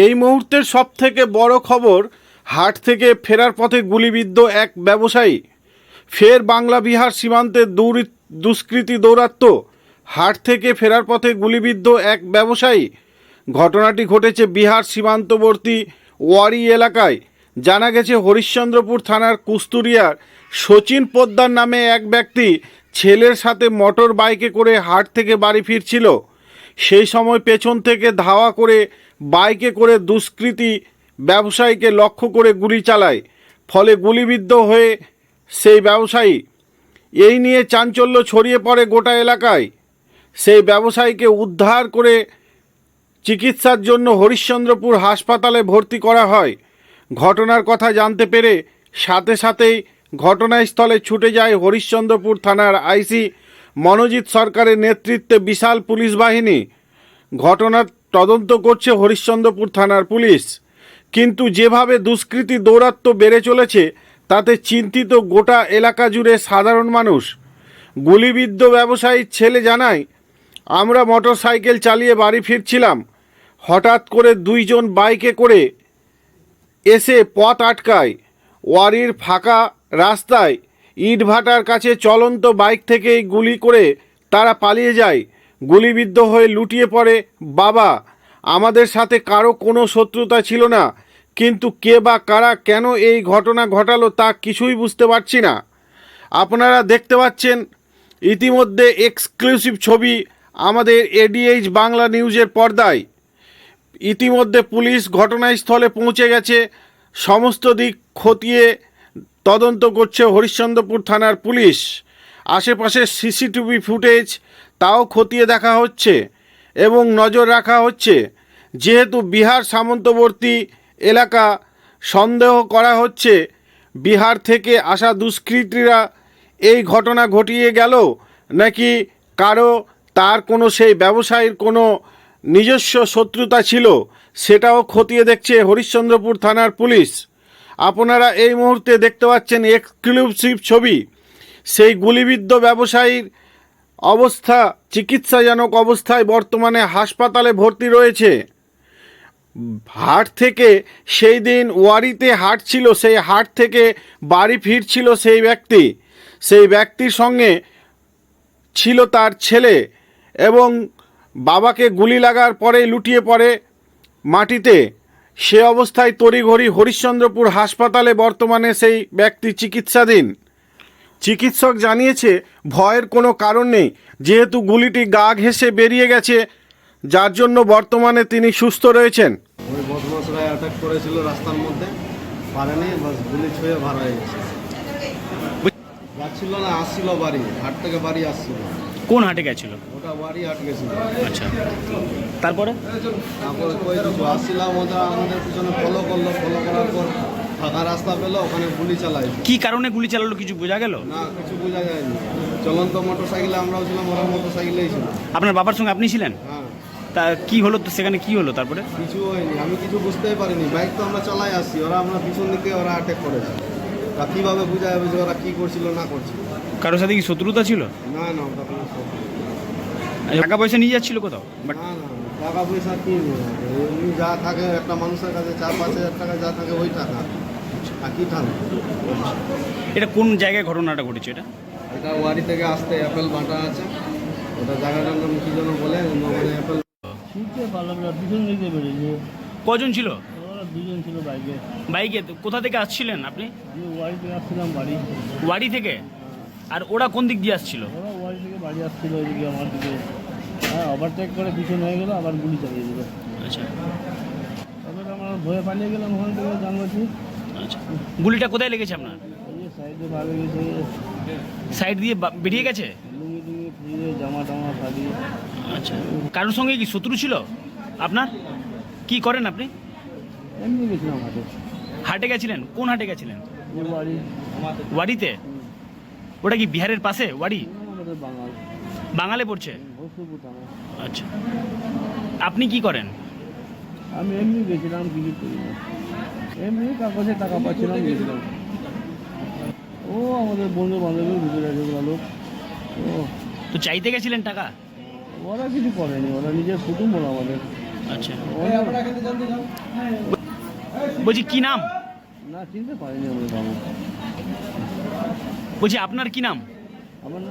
এই মুহূর্তের সব থেকে বড় খবর, হাট থেকে ফেরার পথে গুলিবিদ্ধ এক ব্যবসায়ী। ফের বাংলা বিহার সীমান্তে দুষ্কৃতী দৌরাত্ম হাট থেকে ফেরার পথে গুলিবিদ্ধ এক ব্যবসায়ী। ঘটনাটি ঘটেছে বিহার সীমান্তবর্তী ওয়ারি এলাকায়। জানা গেছে হরিশ্চন্দ্রপুর থানার কুস্তুরিয়ার সচিন পোদ্দার নামে এক ব্যক্তি ছেলের সাথে মোটর বাইকে করে হাট থেকে বাড়ি ফিরছিল। সেই সময় পেছন থেকে ধাওয়া করে, বাইকে করে দুষ্কৃতী ব্যবসায়ীকে লক্ষ্য করে গুলি চালায়। ফলে গুলিবিদ্ধ হয়ে সেই ব্যবসায়ী, এই নিয়ে চাঞ্চল্য ছড়িয়ে পড়ে গোটা এলাকায়। সেই ব্যবসায়ীকে উদ্ধার করে চিকিৎসার জন্য হরিশ্চন্দ্রপুর হাসপাতালে ভর্তি করা হয়। ঘটনার কথা জানতে পেরে সাথে সাথেই ঘটনাস্থলে ছুটে যায় হরিশ্চন্দ্রপুর থানার আইসি মনোজিৎ সরকারের নেতৃত্বে বিশাল পুলিশ বাহিনী। ঘটনার তদন্ত করছে হরিশ্চন্দ্রপুর থানার পুলিশ। কিন্তু যেভাবে দুষ্কৃতী দৌরাত্ম্য বেড়ে চলেছে, তাতে চিন্তিত গোটা এলাকা জুড়ে সাধারণ মানুষ। গুলিবিদ্ধ ব্যবসায়ীর ছেলে জানায়, আমরা মোটরসাইকেল চালিয়ে বাড়ি ফিরছিলাম। হঠাৎ করে দুইজন বাইকে করে এসে পথ আটকায়। ওয়ারির ফাঁকা রাস্তায় ইটভাটার কাছে চলন্ত বাইক থেকেই গুলি করে তারা পালিয়ে যায়। গুলিবিদ্ধ হয়ে লুটিয়ে পড়ে। বাবা, আমাদের সাথে কারও কোনো শত্রুতা ছিল না, কিন্তু কে বা কারা কেন এই ঘটনা ঘটালো তা কিছুই বুঝতে পারছি না। আপনারা দেখতে পাচ্ছেন, ইতিমধ্যে এক্সক্লুসিভ ছবি আমাদের এডিএইচ বাংলা নিউজের পর্দায়। ইতিমধ্যে পুলিশ ঘটনাস্থলে পৌঁছে গেছে। সমস্ত দিক খতিয়ে তদন্ত করছে হরিশ্চন্দ্রপুর থানার পুলিশ। আশেপাশের সিসিটিভি ফুটেজ তাও খতিয়ে দেখা হচ্ছে এবং নজর রাখা হচ্ছে। যেহেতু বিহার সামন্তবর্তী এলাকা, সন্দেহ করা হচ্ছে বিহার থেকে আসা দুষ্কৃতীরা এই ঘটনা ঘটিয়ে গেল নাকি কারও তার কোনো সেই ব্যবসায়ীর কোনো নিজস্ব শত্রুতা ছিল সেটাও খতিয়ে দেখছে হরিশ্চন্দ্রপুর থানার পুলিশ। আপনারা এই মুহূর্তে দেখতে পাচ্ছেন এক্সক্লুসিভ ছবি। সেই গুলিবিদ্ধ ব্যবসায়ীর অবস্থা চিকিৎসাজনক অবস্থায় বর্তমানে হাসপাতালে ভর্তি রয়েছে। হাট থেকে সেই দিন ওয়ারিতে হাট ছিল, সেই হাট থেকে বাড়ি ফিরছিল সেই ব্যক্তি। সেই ব্যক্তির সঙ্গে ছিল তার ছেলে এবং বাবাকে গুলি লাগার পরে লুটিয়ে পড়ে মাটিতে। সে অবস্থায় তড়িঘড়ি হরিশ্চন্দ্রপুর হাসপাতালে বর্তমানে সেই ব্যক্তি চিকিৎসাধীন। চিকিৎসক জানিয়েছে, ভয়ের কোনো কারণ নেই, যেহেতু গুলিটি গা ঘেঁষে বেরিয়ে গেছে, যার জন্য বর্তমানে তিনি সুস্থ রয়েছেন। যাচ্ছিল না, আসছিল বাড়ি, হাট থেকে বাড়ি আসছিল। কোন হাটে গেছিল? ওটা বাড়ি হাট গেছিল। আচ্ছা। তারপরে? তারপরে আসছিলাম ওটা আমাদের পিছনে ফলো করল ফলো করার পর ফাঁকা রাস্তা পেল ওখানে গুলি চালাই কি কারণে গুলি চালালো কিছু বোঝা গেল? না কিছু বোঝা যায়নি। চলন্ত মোটর সাইকেলে আমরাও ছিলাম ওরা মোটর সাইকেলেই ছিল। আপনার বাবার সঙ্গে আপনি ছিলেন? হ্যাঁ। তা কি হলো? তো সেখানে কি হলো তারপরে? কিছু হয়নি আমি কিছু বুঝতেই পারিনি। বাইক তো আমরা চালাই আসছি ওরা আমরা পিছন দিকে ওরা অ্যাটাক করেছে। তা কীভাবে বোঝা যাবে যে ওরা কী করছিল না করছিল? কারোর সাথে কি শত্রুতা ছিল? না না ওটা কোনো সত্যি টাকা পয়সা নিয়ে যাচ্ছিল কোথাও? বাট না না টাকা পয়সা কি। এমনি যা থাকে একটা মানুষের কাছে চার পাঁচ হাজার টাকা যা থাকে ওই টাকা। আর কি থাকবে এটা কোন জায়গায় ঘটনাটা ঘটেছে এটা? এটা ওয়ারি থেকে আসতে অ্যাপেল বাটা আছে। ওটা জায়গাটার নাম কি যেন বলে ওখানে অ্যাপেল শুনতে পারলাম না পিছন দিকে বেরিয়েছে কজন ছিল? দুজন ছিল বাইকে। বাইকে? তো কোথা থেকে আসছিলেন আপনি? আমি ওয়ারি থেকে আসছিলাম বাড়ি। ওয়াড়ি থেকে? আর ওরা কোন দিক দিয়ে আসছিল? ওরা ওয়ারি থেকে বাড়ি আসছিল ওইদিকে আমার দিকে। হ্যাঁ ওভারটেক করে পিছন হয়ে গেলো আবার গুলি চালিয়ে দিল। আচ্ছা। তারপরে আমরা ভয়ে পালিয়ে গেলাম ওখান থেকে জানবাছি আচ্ছা। গুলিটা কোথায় লেগেছে আপনার? সাইডে ভালো গেছে। সাইড দিয়ে বেরিয়ে গেছে? জামা টামা শাড়ি আচ্ছা। কারোর সঙ্গে কি শত্রু ছিল আপনার? কি করেন আপনি? এমনি গেছিলাম হাটে হাটে গেছিলেন? কোন হাটে গেছিলেন? ওয়াড়িতে? ওটা কি বিহারের পাশে? ওয়াড়ি? বাঙালে। পড়ছে? আচ্ছা। আপনি কি করেন? আমি এমনি গেছিলাম কিছু এমনি কাগজে টাকা পাচ্ছিলাম গেছিলাম। ও আমাদের বন্ধু বান্ধবের ভিতরে আছে ওগুলো ও। তো চাইতে গেছিলেন টাকা? ওরা কিছু করেনি ওরা নিজের কুটুম্ব আমাদের। আচ্ছা। বলছি কি নাম? না চিনতে পারিনি বলছি আপনার কি নাম? আমার নাম